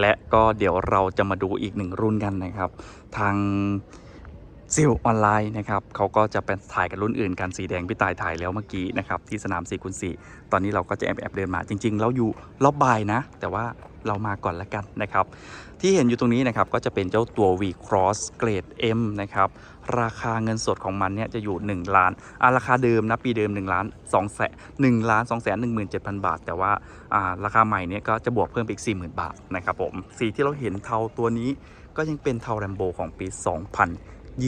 และก็เดี๋ยวเราจะมาดูอีกหนึ่งรุ่นกันนะครับ ทางซิลออนไลน์นะครับเขาก็จะเป็นถ่ายกับรุ่นอื่นกันสีแดงพี่ตายถ่ายแล้วเมื่อกี้นะครับที่สนาม4คูณ4ตอนนี้เราก็จะแอบแอบเดินมาจริง ๆ เราอยู่รอบบ่ายนะ แต่ว่า เรามาก่อนละกันนะครับ ที่เห็นอยู่ตรงนี้นะครับก็จะเป็นเจ้าตัว V Cross เกรด M นะครับ ราคาเงินสดของมันเนี่ยจะอยู่ 1 ล้านอ่าราคาเดิมนะปีเดิม1ล้าน2แสน1ล้าน2แสน1 7 0 0 0 บาท แต่ว่าอ่าราคาใหม่เนี่ยก็จะบวกเพิ่มไปอีก 40,000 บาทนะครับผมสีที่เราเห็นเทาตัวนี้ก็ยังเป็นเทาแรมโบของปี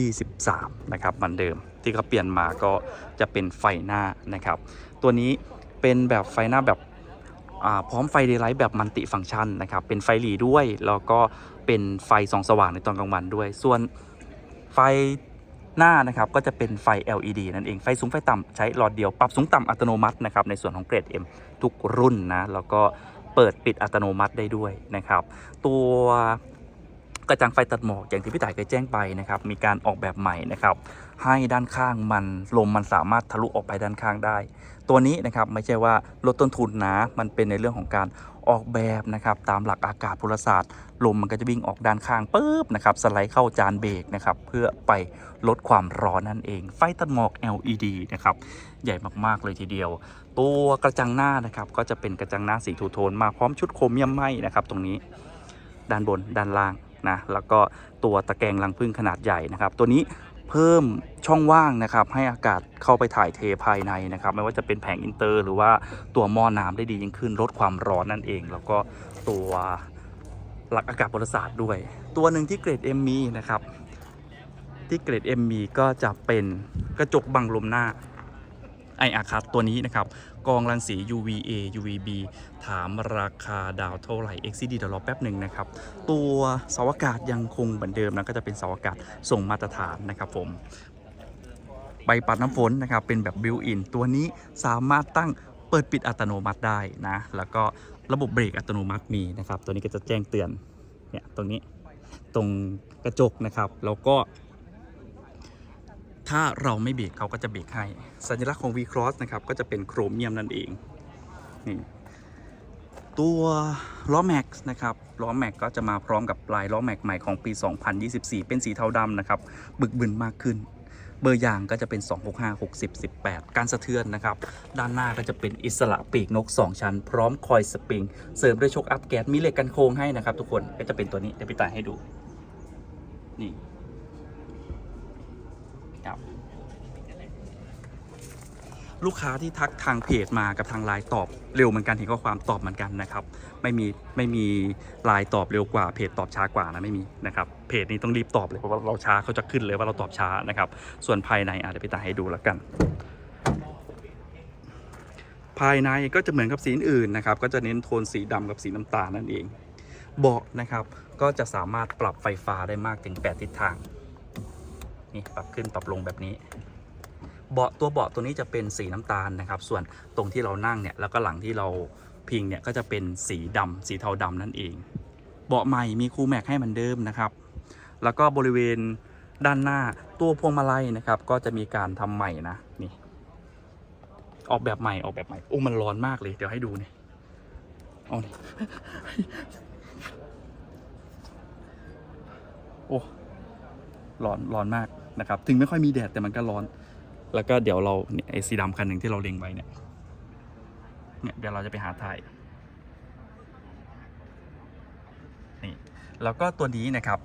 2023 นะครับมือนเดิมที่เขาเปลี่ยนมาก็จะเป็นไฟหน้านะครับ ตัวนี้เป็นแบบไฟหน้าแบบ พร้อมไฟเดย์ไลท์แบบมัลติฟังก์ชันนะครับ เป็นไฟหลีด้วย แล้วก็เป็นไฟส่องสว่างในตอนกลางวันด้วย ส่วนไฟหน้านะครับก็จะเป็นไฟ LED นั่นเอง ไฟสูงไฟต่ำใช้หลอดเดียว ปรับสูงต่ำอัตโนมัตินะครับในส่วนของเกรด M ทุกรุ่นนะ แล้วก็เปิดปิดอัตโนมัติได้ด้วยนะครับ ตัว กระจังไฟตัดหมอกอย่างที่พี่ต่ายเคยแจ้งไปนะครับ มีการออกแบบใหม่นะครับ ให้ด้านข้างมันลมมันสามารถทะลุออกไปด้านข้างได้ ตัวนี้นะครับไม่ใช่ว่าลดต้นทุนนะมันเป็นในเรื่องของการออกแบบนะครับตามหลักอากาศพลศาสตร์ ลมมันก็จะวิ่งออกด้านข้างปุ๊บนะครับสไลด์เข้าจานเบรกนะครับเพื่อไปลดความร้อนนั่นเอง ไฟตัดหมอก LED นะครับใหญ่มากๆเลยทีเดียว ตัวกระจังหน้านะครับก็จะเป็นกระจังหน้าสีทูโทนมาพร้อมชุดโครเมียมไหมนะครับตรงนี้ด้านบนด้านล่าง นะแล้วก็ตัวตะแกรงรังพึ่งขนาดใหญ่นะครับ ตัวนี้เพิ่มช่องว่างนะครับให้อากาศเข้าไปถ่ายเทภายในนะครับ ไม่ว่าจะเป็นแผงอินเตอร์ หรือว่าตัวหม้อน้ำได้ดียิ่งขึ้นลดความร้อนนั่นเอง แล้วก็ตัวหลักอากาศบริษัทด้วย ตัวหนึ่งที่เกรด M มีนะครับที่เกรด M มีก็จะเป็นกระจกบังลมหน้า ไออาคัตตัวนี้นะครับกองรังสี UVA UVB ถามราคาดาวเท่าไหร่ XCD เดี๋ยวรอแป๊บหนึ่งนะครับ ตัวเสาอากาศยังคงเหมือนเดิมนะก็จะเป็นเสาอากาศส่งมาตรฐานนะครับผมใบปัดน้ำฝนนะครับเป็นแบบบิวอินตัวนี้สามารถตั้งเปิดปิดอัตโนมัติได้นะ แล้วก็ระบบเบรกอัตโนมัติมีนะครับ ตัวนี้ก็จะแจ้งเตือนเนี่ยตรงนี้ตรงกระจกนะครับ แล้วก็ ถ้าเราไม่เบรกเขาก็จะเบรกให้ สัญลักษณ์ของ V Cross นะครับ ก็จะเป็นโครเมียมนั่นเอง นี่ ตัวล้อแม็กซ์นะครับล้อแม็กก็จะมาพร้อมกับลายล้อแม็กใหม่ของปี 2024 เป็นสีเทาดำนะครับ บึกบึนมากขึ้น เบอร์ยางก็จะเป็น 265 60 18 การสะเทือนนะครับ ด้านหน้าก็จะเป็นอิสระปีกนก 2 ชั้น พร้อมคอยสปริง เสริมด้วยชคอัพแก๊สมีเหล็กกันโค้งให้นะครับทุกคน ก็จะเป็นตัวนี้ เดี๋ยวพี่ตายให้ดู นี่ ครับ ลูกค้าที่ทักทางเพจมากับทางไลน์ตอบเร็วเหมือนกันเห็นข้อความตอบเหมือนกันนะครับ ไม่มีไม่มีไลน์ตอบเร็วกว่าเพจตอบช้ากว่านะไม่มีนะครับเพจนี้ต้องรีบตอบเลยเพราะว่าเราช้าเขาจะขึ้นเลยว่าเราตอบช้านะครับ ส่วนภายในอาจจะเดี๋ยวไปตาให้ดูแล้วกันภายในก็จะเหมือนกับสีอื่นนะครับ ก็จะเน้นโทนสีดำกับสีน้ำตาลนั่นเอง เบาะนะครับ ก็จะสามารถปรับไฟฟ้าได้มากถึง 8 ทิศทาง นี่ปรับขึ้นปรับลงแบบนี้ เบาะตัวเบาะตัวนี้จะเป็นสีน้ำตาลนะครับ ส่วนตรงที่เรานั่งเนี่ยแล้วก็หลังที่เราพิงเนี่ยก็จะเป็นสีดำสีเทาดำนั่นเอง เบาะใหม่มีคูแม็กให้มือนเดิมนะครับ แล้วก็บริเวณด้านหน้าตัวพวงมาลัยนะครับ ก็จะมีการทำใหม่นะนี่ออกแบบใหม่ออกแบบใหม่โอ้มันร้อนมากเลย เดี๋ยวให้ดูนี่เอานี่โอ้ร้อนร้อนมาก นะครับถึงไม่ค่อยมีแดดแต่มันก็ร้อน แล้วก็เดี๋ยวเราเไอ้สีดำคันหนึ่งที่เราเล็งไว้เนี่ยเนี่ยเดี๋ยวเราจะไปหาถ่ายนี่แล้วก็ตัวนี้นะครับ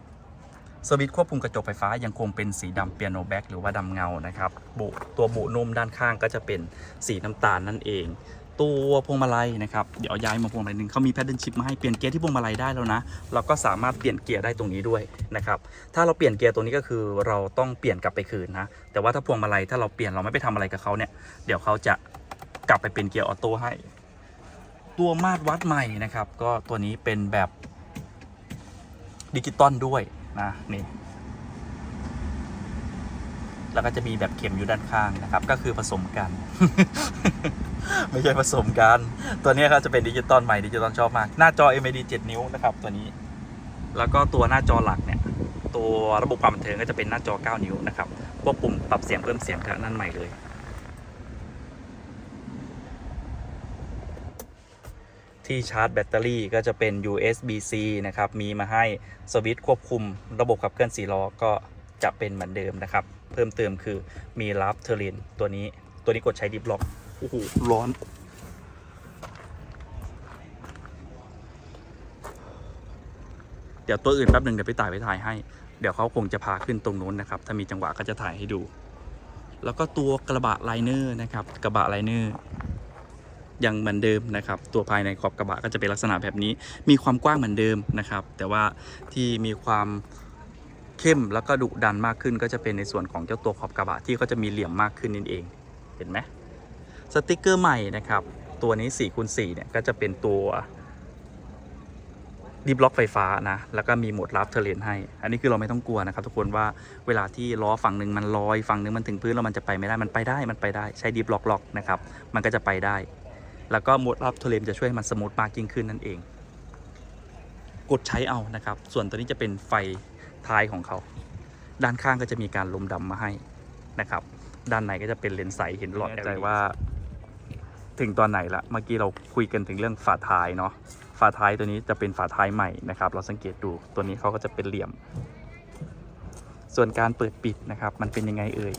สวิตช์ควบคุมกระจกไฟฟ้ายังคงเป็นสีดำเปียโนแบ็กหรือว่าดำเงานะครับบุตัวบุนุ่มด้านข้างก็จะเป็นสีน้ำตาลนั่นเอง ตัวพวงมาลัยนะครับ เดี๋ยวย้ายมาพวงมาลัยหนึ่งเขามีแพดเดิลชิพมาให้เปลี่ยนเกียร์ที่พวงมาลัยได้แล้วนะ เราก็สามารถเปลี่ยนเกียร์ได้ตรงนี้ด้วยนะครับ ถ้าเราเปลี่ยนเกียร์ตัวนี้ก็คือเราต้องเปลี่ยนกลับไปคืนนะ แต่ว่าถ้าพวงมาลัยถ้าเราเปลี่ยนเราไม่ไปทำอะไรกับเขาเนี่ย เดี๋ยวเขาจะกลับไปเป็นเกียร์ออโต้ให้ ตัวมาตรวัดใหม่นะครับ ก็ตัวนี้เป็นแบบดิจิตอลด้วยนะนี่แล้วก็จะมีแบบเข็มอยู่ด้านข้างนะครับ ก็คือผสมกัน ไม่ใช่ผสมกัน ตัวนี้ครับจะเป็นดิจิตอลใหม่ดิจิตอลชอบมาก หน้าจอ MID 7 นิ้วนะครับ ตัวนี้ แล้วก็ตัวหน้าจอหลักเนี่ย ตัวระบบความบันเทิงก็จะเป็นหน้าจอ 9 นิ้วนะครับพวกปุ่มปรับเสียงเพิ่มเสียงก็นั่นใหม่เลย ที่ชาร์จแบตเตอรี่ก็จะเป็น USB-C นะครับ มีมาให้สวิตช์ควบคุม ระบบขับเคลื่อน4ล้อก็จะเป็นเหมือนเดิมนะครับ เพิ่มเติมคือมีรับเทอร์ลินตัวนี้ ตัวนี้กดใช้ดิฟล็อก โอ้โห ร้อน เดี๋ยวตัวอื่นแป๊บหนึ่งเดี๋ยวไปถ่ายไปถ่ายให้ เดี๋ยวเขาคงจะพาขึ้นตรงนู้นนะครับ ถ้ามีจังหวะก็จะถ่ายให้ดู แล้วก็ตัวกระบะไลเนอร์นะครับ กระบะไลเนอร์ยังเหมือนเดิมนะครับ ตัวภายในขอบกระบะก็จะเป็นลักษณะแบบนี้ มีความกว้างเหมือนเดิมนะครับ แต่ว่าที่มีความเข้มแล้วก็ดุดันมากขึ้นก็จะเป็นในส่วนของเจ้าตัวขอบกระบะที่เขาจะมีเหลี่ยมมากขึ้นนั่นเอง เห็นไหม สติกเกอร์ใหม่นะครับ ตัวนี้4คูณ4เนี่ยก็จะเป็นตัวดิฟล็อกไฟฟ้านะ แล้วก็มีโหมดรับเทเลนให้ อันนี้คือเราไม่ต้องกลัวนะครับ ทุกคนว่าเวลาที่ล้อฝั่งหนึ่งมันลอยฝั่งหนึ่งมันถึงพื้นแล้วมันจะไปไม่ได้มันไปได้มันไปได้ใช้ดิฟล็อกล็อกนะครับ มันก็จะไปได้ แล้วก็โหมดรับเทเลนจะช่วยให้มันสมูทมากยิ่งขึ้นนั่นเอง กดใช้เอานะครับ ส่วนตัวนี้จะเป็นไฟท้ายของเขา ด้านข้างก็จะมีการลมดำมาให้นะครับ ด้านในก็จะเป็นเลนส์ใสเห็นหลอดใจว่า ถึงตอนไหนละเมื่อกี้เราคุยกันถึงเรื่องฝาท้ายเนาะฝาท้ายตัวนี้จะเป็นฝาท้ายใหม่นะครับ เราสังเกตดูตัวนี้เขาก็จะเป็นเหลี่ยม ส่วนการเปิดปิดนะครับ มันเป็นยังไงเอ่ย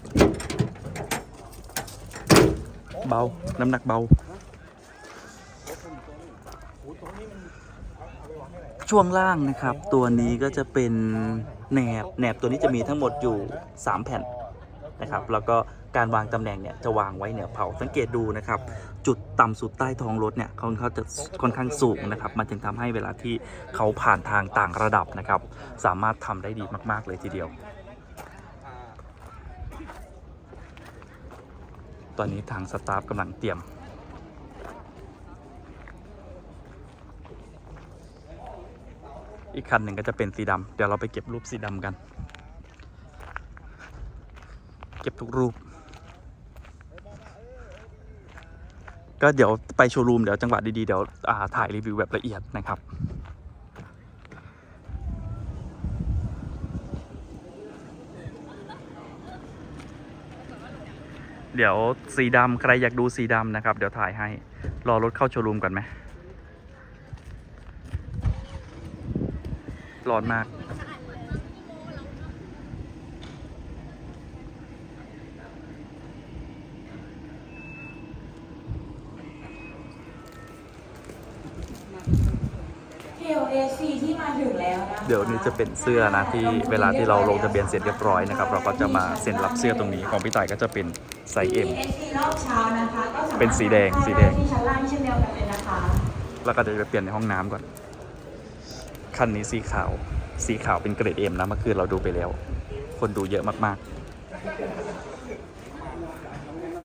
เบา น้ำหนักเบา ช่วงล่างนะครับ ตัวนี้ก็จะเป็นแหนบแหนบตัวนี้จะมีทั้งหมดอยู่ 3 แผ่น นะครับแล้วก็การวางตำแหน่งเนี่ยจะวางไว้เหนือเผาสังเกตดูนะครับ จุดต่ำสุดใต้ท้องรถเนี่ยเขาเขาจะค่อนข้างสูงนะครับมันจึงทำให้เวลาที่เขาผ่านทางต่างระดับนะครับ สามารถทำได้ดีมากๆเลยทีเดียว ตอนนี้ทางสตาฟกำลังเตรียมอีกคันหนึ่งก็จะเป็นสีดำเดี๋ยวเราไปเก็บรูปสีดำกัน เก็บทุกรูป ก็เดี๋ยวไปโชว์รูมเดี๋ยวจังหวะดีๆ เดี๋ยวถ่ายรีวิวแบบละเอียดนะครับเดี๋ยวสีดำใครอยากดูสีดำนะครับ เดี๋ยวถ่ายให้ รอรถเข้าโชว์รูมก่อนไหมร้อนมาก KOAC ที่มาถึงแล้วนะคะเดี๋ยวนี้จะเป็นเสื้อนะที่เวลาที่เราลงทะเบียนเสร็จเรียบร้อยนะครับ เราก็จะมาเซ็นรับเสื้อตรงนี้ของพี่ต่ายก็จะเป็นไซส์ M KOAC รอบเช้านะคะก็สามารถเป็นสีแดงสีแดง ที่ชั้นล่างเช่นเดียวกันเลยนะคะแล้วก็จะไปเปลี่ยนในห้องน้ำก่อน คันนี้สีขาว สีขาวเป็นเกรดเอ็มนะเมื่อคืนเราดูไปแล้ว คนดูเยอะมาก